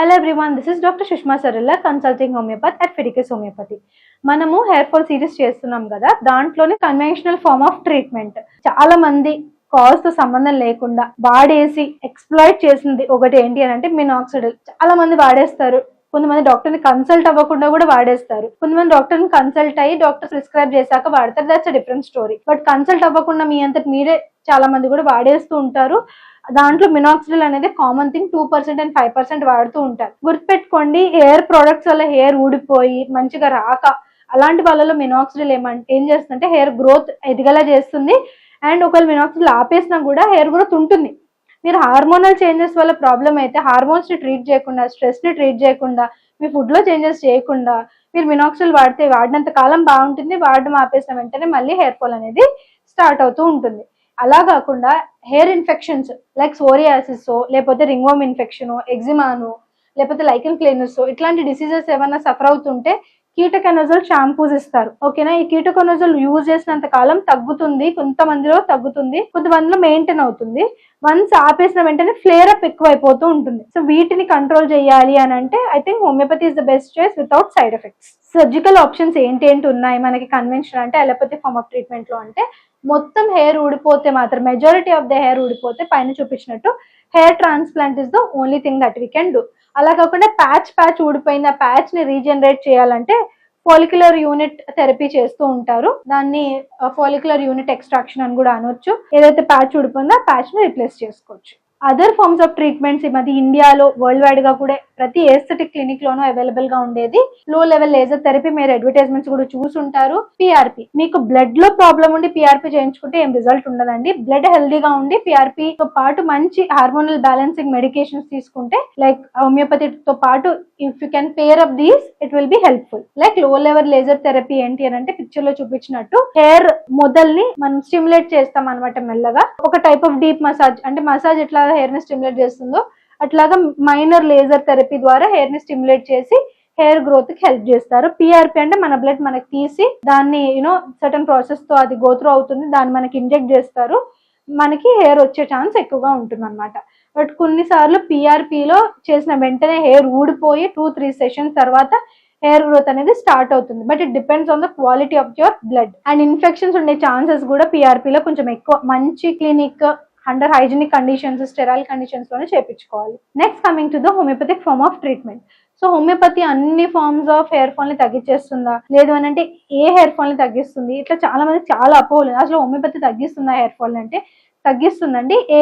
Hello everyone this is doctor Sushma Saralla consulting homeopathy at Fiticus homeopathy మనము hair fall series చేస్తున్నాం కదా దాంట్లోనే conventional form of treatment చాలా మంది కాల్స్తో సంబంధం లేకుండా వాడేసి ఎక్స్ప్లాయిట్ చేసింది ఒకటి ఏంటి అని అంటే మినాక్సిడిల్ చాలా మంది వాడేస్తారు. కొంతమంది డాక్టర్ని కన్సల్ట్ అవ్వకుండా కూడా వాడేస్తారు. కొంతమంది డాక్టర్ని కన్సల్ట్ అయ్యి డాక్టర్ ప్రిస్క్రైబ్ చేశాక వాడతారు. That's a different story but consult అవ్వకుండా మీ అంతటి మీరే చాలా మంది కూడా వాడేస్తూ ఉంటారు. దాంట్లో మినాక్సిడిల్ అనేది common thing two percent and five percent వాడుతూ ఉంటారు. గుర్తుపెట్టుకోండి హెయిర్ ప్రొడక్ట్స్ వల్ల హెయిర్ ఊడిపోయి మంచిగా రాక అలాంటి వాళ్ళలో మినాక్సిడిల్ ఏమంటే ఏం చేస్తుందంటే హెయిర్ గ్రోత్ ఎదిగేలా చేస్తుంది. అండ్ ఒకవేళ మినాక్సిడిల్ ఆపేసినా కూడా హెయిర్ గ్రోత్ ఉంటుంది. మీరు హార్మోనల్ చేంజెస్ వల్ల ప్రాబ్లం అయితే హార్మోన్స్ని ట్రీట్ చేయకుండా స్ట్రెస్ని ట్రీట్ చేయకుండా మీ ఫుడ్లో చేంజెస్ చేయకుండా మీరు మినాక్సిల్ వాడితే వాడినంత కాలం బాగుంటుంది వాడడం ఆపేసిన వెంటనే మళ్ళీ హెయిర్ ఫాల్ అనేది స్టార్ట్ అవుతూ ఉంటుంది. అలా కాకుండా హెయిర్ ఇన్ఫెక్షన్స్ లైక్ సోరియాసిస్ లేకపోతే రింగ్వోమ్ ఇన్ఫెక్షన్ ఎగ్జిమాను లేకపోతే లైకన్ క్లీనర్స్ ఇట్లాంటి డిసీజెస్ ఏమైనా సఫర్ అవుతుంటే కీటకనజోల్ షాంపూస్ ఇస్తారు. ఓకేనా ఈ కీటకనజోల్ యూజ్ చేసినంత కాలం తగ్గుతుంది కొంతమందిలో తగ్గుతుంది కొంతమందిలో మెయింటైన్ అవుతుంది. వన్స్ ఆపేసిన వెంటనే ఫ్లేర్ అప్ ఎక్కువైపోతూ ఉంటుంది. సో వీటిని కంట్రోల్ చేయాలి అని అంటే I think homeopathy is the best choice without side effects surgical options ఏంటి ఏంటి ఉన్నాయి మనకి కన్వెన్షన్ అంటే అలోపతి ఫార్మ్ ఆఫ్ ట్రీట్మెంట్లో అంటే మొత్తం హెయిర్ ఊడిపోతే మాత్రం మెజారిటీ ఆఫ్ ద హెయిర్ ఊడిపోతే పైన చూపించినట్టు hair transplant is the only thing that we can do అలా కాకుండా ప్యాచ్ ప్యాచ్ ఊడిపోయిన ప్యాచ్ని రీజనరేట్ చేయాలంటే ఫోలిక్యులర్ యూనిట్ థెరపీ చేస్తూ ఉంటారు. దాన్ని ఫోలిక్యులర్ యూనిట్ ఎక్స్ట్రాక్షన్ అని కూడా అనొచ్చు. ఏదైతే ప్యాచ్ ఊడిపోయిందో ఆ ప్యాచ్ని రిప్లేస్ చేసుకోవచ్చు. అదర్ ఫార్మ్స్ ఆఫ్ ట్రీట్మెంట్స్ ఈ మధ్య ఇండియాలో వరల్డ్ వైడ్గా కూడా ప్రతి ఏస్థెటిక్ క్లినిక్ లోనూ అవైలబుల్గా ఉండేది. లో లెవెల్ లేజర్ థెరపీ మీరు అడ్వర్టైజ్మెంట్స్ కూడా చూసుంటారు. పిఆర్పి మీకు బ్లడ్లో ప్రాబ్లం ఉండి పిఆర్పి చేయించుకుంటే ఏం రిజల్ట్ ఉండదండి. బ్లడ్ హెల్దీగా ఉండి పిఆర్పి తో పాటు మంచి హార్మోనల్ బ్యాలెన్సింగ్ మెడికేషన్స్ తీసుకుంటే లైక్ హోమియోపతి తో పాటు if you can pair up these it will be helpful like low level laser therapy ఏంటి అని అంటే పిక్చర్లో చూపించినట్టు హెయిర్ మొదల్ని మనం స్టిమ్యులేట్ చేస్తాం అనమాట మెల్లగా. ఒక టైప్ ఆఫ్ డీప్ మసాజ్ అంటే మసాజ్ ఎట్లా హెయిర్ని స్టిమ్యులేట్ చేస్తుందో అట్లాగా మైనర్ లేజర్ థెరపీ ద్వారా హెయిర్ని స్టిమ్యులేట్ చేసి హెయిర్ గ్రోత్కి హెల్ప్ చేస్తారు. పిఆర్పి అంటే మన బ్లడ్ మనకి తీసి దాన్ని యూనో సర్టన్ ప్రాసెస్తో అది గోత్రూ అవుతుంది దాన్ని మనకి ఇంజెక్ట్ చేస్తారు. మనకి హెయిర్ వచ్చే ఛాన్స్ ఎక్కువగా ఉంటుంది అనమాట బట్ కొన్నిసార్లు పిఆర్పిలో చేసిన వెంటనే హెయిర్ ఊడిపోయి టూ త్రీ సెషన్స్ తర్వాత హెయిర్ గ్రోత్ అనేది స్టార్ట్ అవుతుంది. But it depends on the quality of your blood. And infections ఉండే ఛాన్సెస్ కూడా పిఆర్పిలో కొంచెం ఎక్కువ మంచి clinic under hygienic conditions sterile కండిషన్స్లోనే చేపించుకోవాలి. Next coming to the homeopathic form of treatment so homeopathy అన్ని ఫార్మ్స్ ఆఫ్ హెయిర్ ఫాల్ని తగ్గించేస్తుందా? లేదు అని అంటే ఏ హెయిర్ ఫాల్ని తగ్గిస్తుంది? ఇట్లా చాలా మంది చాలా అపోహలు. అసలు హోమియోపతి తగ్గిస్తుందా హెయిర్ ఫాల్ అంటే? తగ్గిస్తుందండి ఏ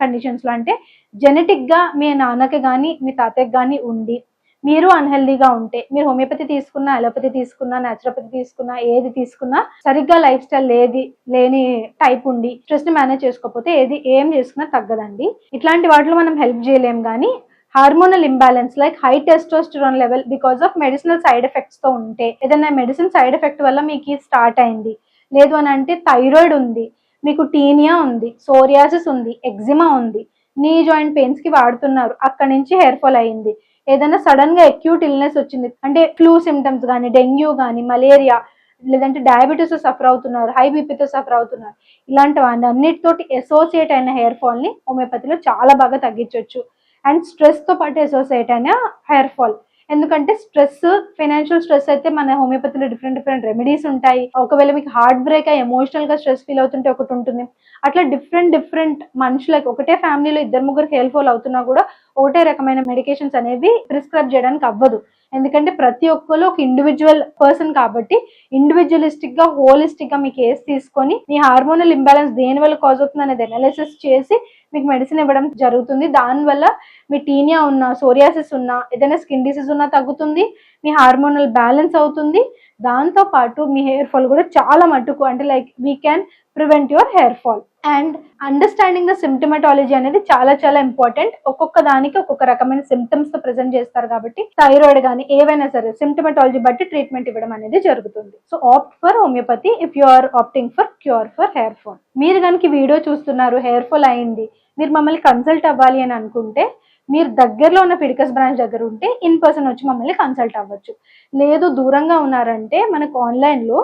కండిషన్స్లో అంటే జెనెటిక్గా మీ నాన్నకి కానీ మీ తాతయ్యకి కానీ ఉండి మీరు అన్హెల్దీగా ఉంటే మీరు హోమియోపతి తీసుకున్నా అలోపతి తీసుకున్నా న్యాచురోపతి తీసుకున్నా ఏది తీసుకున్నా సరిగ్గా లైఫ్ స్టైల్ లేది లేని టైప్ ఉండి స్ట్రెస్ని మేనేజ్ చేసుకోకపోతే ఏది ఏం చేసుకున్నా తగ్గదండి. ఇట్లాంటి వాటిలో మనం హెల్ప్ చేయలేం కానీ hormonal imbalance like high testosterone level because of medicinal side ఎఫెక్ట్స్తో ఉంటే ఏదైనా మెడిసిన్ సైడ్ ఎఫెక్ట్ వల్ల మీకు స్టార్ట్ అయింది. లేదు అని అంటే థైరాయిడ్ ఉంది మీకు టీనియా ఉంది సోరియాసిస్ ఉంది ఎగ్జిమా ఉంది నీ జాయింట్ పెయిన్స్కి వాడుతున్నారు అక్కడి నుంచి హెయిర్ ఫాల్ అయింది. ఏదైనా సడన్గా అక్యూట్ ఇల్నెస్ వచ్చింది అంటే ఫ్లూ సిమ్టమ్స్ కానీ డెంగ్యూ కానీ మలేరియా లేదంటే డయాబెటీస్ సఫర్ అవుతున్నారు హై బీపీతో సఫర్ అవుతున్నారు ఇలాంటి అన్నిటితోటి అసోసియేట్ అయిన హెయిర్ ఫాల్ని హోమియోపతిలో చాలా బాగా తగ్గించవచ్చు అండ్ స్ట్రెస్తో పాటు అసోసియేట్ అయిన హెయిర్ ఫాల్ ఎందుకంటే స్ట్రెస్ ఫైనాన్షియల్ స్ట్రెస్ అయితే మన హోమియోపతిలో డిఫరెంట్ డిఫరెంట్ రెమెడీస్ ఉంటాయి. ఒకవేళ మీకు హార్ట్ బ్రేక్ అయ్యి ఎమోషనల్గా స్ట్రెస్ ఫీల్ అవుతుంటే ఒకటి ఉంటుంది. అట్లా డిఫరెంట్ డిఫరెంట్ మనుషులకి ఒకటే ఫ్యామిలీలో ఇద్దరు ముగ్గురు హెల్ప్ఫుల్ అవుతున్నా కూడా ఒకటే రకమైన మెడికేషన్స్ అనేవి ప్రిస్క్రైబ్ చేయడానికి అవ్వదు. ఎందుకంటే ప్రతి ఒక్కరు ఒక ఇండివిజువల్ పర్సన్ కాబట్టి ఇండివిజువలిస్టిక్గా హోలిస్టిక్గా మీ కేసు తీసుకొని మీ హార్మోనల్ ఇంబ్యాలెన్స్ దేని వల్ల కాజ్ అవుతుంది అనేది అనాలిసిస్ చేసి మీకు మెడిసిన్ ఇవ్వడం జరుగుతుంది. దానివల్ల మీ టీనియా ఉన్న సోరియాసిస్ ఉన్నా ఏదైనా స్కిన్ డిసీజ్ ఉన్నా తగ్గుతుంది. మీ హార్మోనల్ బ్యాలెన్స్ అవుతుంది. దాంతో పాటు మీ హెయిర్ ఫాల్ కూడా చాలా మట్టుకు అంటే like we can prevent your hair fall and understanding the symptomatology అనేది చాలా చాలా ఇంపార్టెంట్ ఒక్కొక్క దానికి ఒక్కొక్క రకమైన సిమ్టమ్స్తో ప్రెజెంట్ చేస్తారు కాబట్టి థైరాయిడ్ కానీ ఏవైనా సరే సిమ్టమటాలజీ బట్టి ట్రీట్మెంట్ ఇవ్వడం అనేది జరుగుతుంది. So opt for homeopathy if you are opting for cure for hair fall మీరు కనుక వీడియో చూస్తున్నారు హెయిర్ ఫాల్ అయింది మీరు మమ్మల్ని కన్సల్ట్ అవ్వాలి అని అనుకుంటే మీరు దగ్గరలో ఉన్న ఫిడికస్ బ్రాంచ్ దగ్గర ఉంటే ఇన్ పర్సన్ వచ్చి మమ్మల్ని కన్సల్ట్ అవ్వచ్చు. లేదు దూరంగా ఉన్నారంటే మనకు ఆన్లైన్లో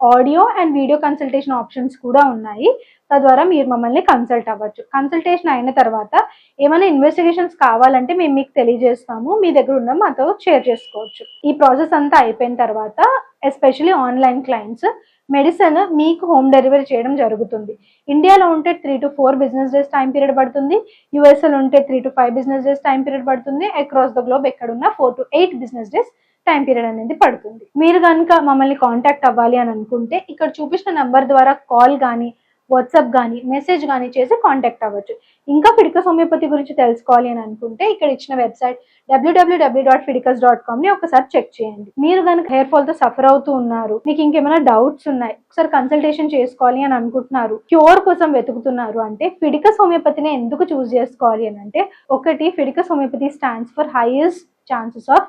audio and video consultation options కూడా ఉన్నాయి. తద్వారా మీరు మమ్మల్ని కన్సల్ట్ అవ్వచ్చు. కన్సల్టేషన్ అయిన తర్వాత ఏమైనా ఇన్వెస్టిగేషన్స్ కావాలంటే మేము మీకు తెలియజేస్తాము. మీ దగ్గర ఉన్న మాతో షేర్ చేసుకోవచ్చు. ఈ ప్రాసెస్ అంతా అయిపోయిన తర్వాత ఎస్పెషలీ ఆన్లైన్ క్లయింట్స్ మెడిసిన్ మీకు హోమ్ డెలివరీ చేయడం జరుగుతుంది. ఇండియాలో ఉంటే three to four business days time period పడుతుంది. యూఎస్ఏలో ఉంటే three to five business days time period పడుతుంది. అక్రాస్ ద గ్లోబ్ ఎక్కడున్న four to eight business days time period అనేది పడుతుంది. మీరు కనుక మమ్మల్ని కాంటాక్ట్ అవ్వాలి అని అనుకుంటే ఇక్కడ చూపించిన నెంబర్ ద్వారా కాల్ కానీ వాట్సాప్ కానీ మెసేజ్ కానీ చేసి కాంటాక్ట్ అవ్వచ్చు. ఇంకా ఫిడికస్ హోమియోపతి గురించి తెలుసుకోవాలి అని అనుకుంటే ఇక్కడ ఇచ్చిన website WWW dot Fiticus dot కామ్ని ఒకసారి చెక్ చేయండి. మీరు కనుక హెయిర్ ఫాల్తో సఫర్ అవుతూ ఉన్నారు మీకు ఇంకేమైనా డౌట్స్ ఉన్నాయి ఒకసారి కన్సల్టేషన్ చేసుకోవాలి అని అనుకుంటున్నారు క్యూర్ కోసం వెతుకుతున్నారు అంటే ఫిడికస్ హోమియోపతిని ఎందుకు చూస్ చేసుకోవాలి అని అంటే ఒకటి Fiticus homeopathy stands for highest chances of